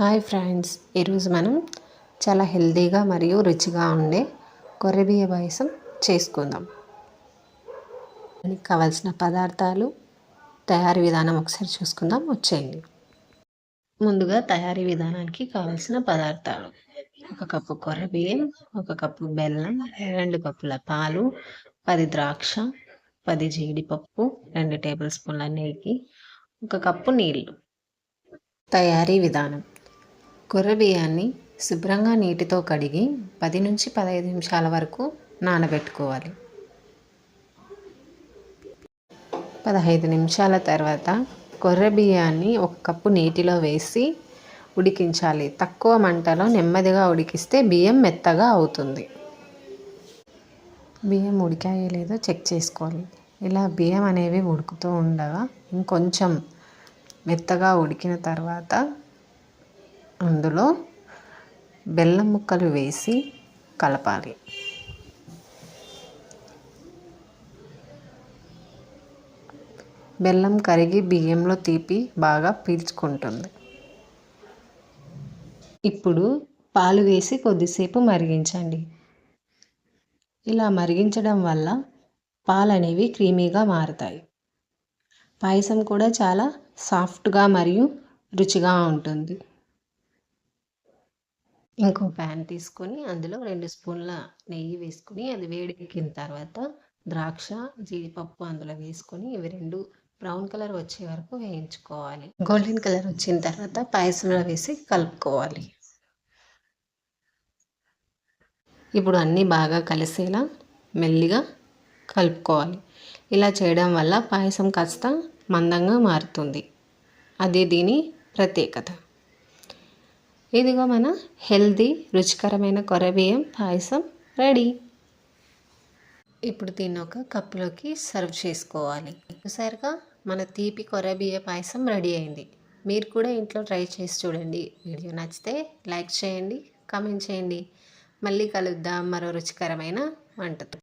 Hi friends ఈరోజు మనం చాలా హెల్తీగా మరియు రుచిగా ఉండే కొర్రబియ్య పాయసం చేసుకుందాం. దానికి కావాల్సిన పదార్థాలు తయారీ విధానం ఒకసారి చూసుకుందాం. వచ్చేయండి. ముందుగా తయారీ విధానానికి కావాల్సిన పదార్థాలు. ఒక కప్పు కొర్రెబియ్యం ఒక కప్పు బెల్లం రెండు కప్పుల పాలు పది ద్రాక్ష పది జీడిపప్పు రెండు టేబుల్ స్పూన్ల నెయ్యి ఒక కప్పు నీళ్ళు. తయారీ విధానం. బియ్యాన్ని శుభ్రంగా నీటితో కడిగి పది నుంచి పదహైదు నిమిషాల వరకు నానబెట్టుకోవాలి. పదహైదు నిమిషాల తర్వాత కొర్ర బియ్యాన్ని ఒక కప్పు నీటిలో వేసి ఉడికించాలి. తక్కువ మంటలో నెమ్మదిగా ఉడికిస్తే బియ్యం మెత్తగా అవుతుంది. బియ్యం ఉడికాయో లేదో చెక్ చేసుకోవాలి. ఇలా బియ్యం అనేవి ఉడుకుతూ ఉండగా ఇంకొంచెం మెత్తగా ఉడికిన తర్వాత అందులో బెల్లం ముక్కలు వేసి కలపాలి. బెల్లం కరిగి బియ్యంలో తీపి బాగా పీల్చుకుంటుంది. ఇప్పుడు పాలు వేసి కొద్దిసేపు మరిగించండి. ఇలా మరిగించడం వల్ల పాలు అనేవి క్రీమీగా మారుతాయి. పాయసం కూడా చాలా సాఫ్ట్గా మరియు రుచిగా ఉంటుంది. ఇంకో ప్యాన్ తీసుకొని అందులో రెండు స్పూన్ల నెయ్యి వేసుకుని అది వేడెక్కిన తర్వాత ద్రాక్ష జీడిపప్పు అందులో వేసుకొని ఇవి రెండు బ్రౌన్ కలర్ వచ్చే వరకు వేయించుకోవాలి. గోల్డెన్ కలర్ వచ్చిన తర్వాత పాయసంలో వేసి కలుపుకోవాలి. ఇప్పుడు అన్నీ బాగా కలిసేలా మెల్లిగా కలుపుకోవాలి. ఇలా చేయడం వల్ల పాయసం కాస్త మందంగా మారుతుంది. అదే దీని ప్రత్యేకత. ఇదిగో మన హెల్దీ రుచికరమైన కొరబియ్యం పాయసం రెడీ. ఇప్పుడు దీన్ని ఒక కప్పులోకి సర్వ్ చేసుకోవాలి. చూసారుగా మన తీపి కొరబియ్య పాయసం రెడీ అయింది. మీరు కూడా ఇంట్లో ట్రై చేసి చూడండి. వీడియో నచ్చితే లైక్ చేయండి కామెంట్ చేయండి. మళ్ళీ కలుద్దాం మరో రుచికరమైన వంటతో.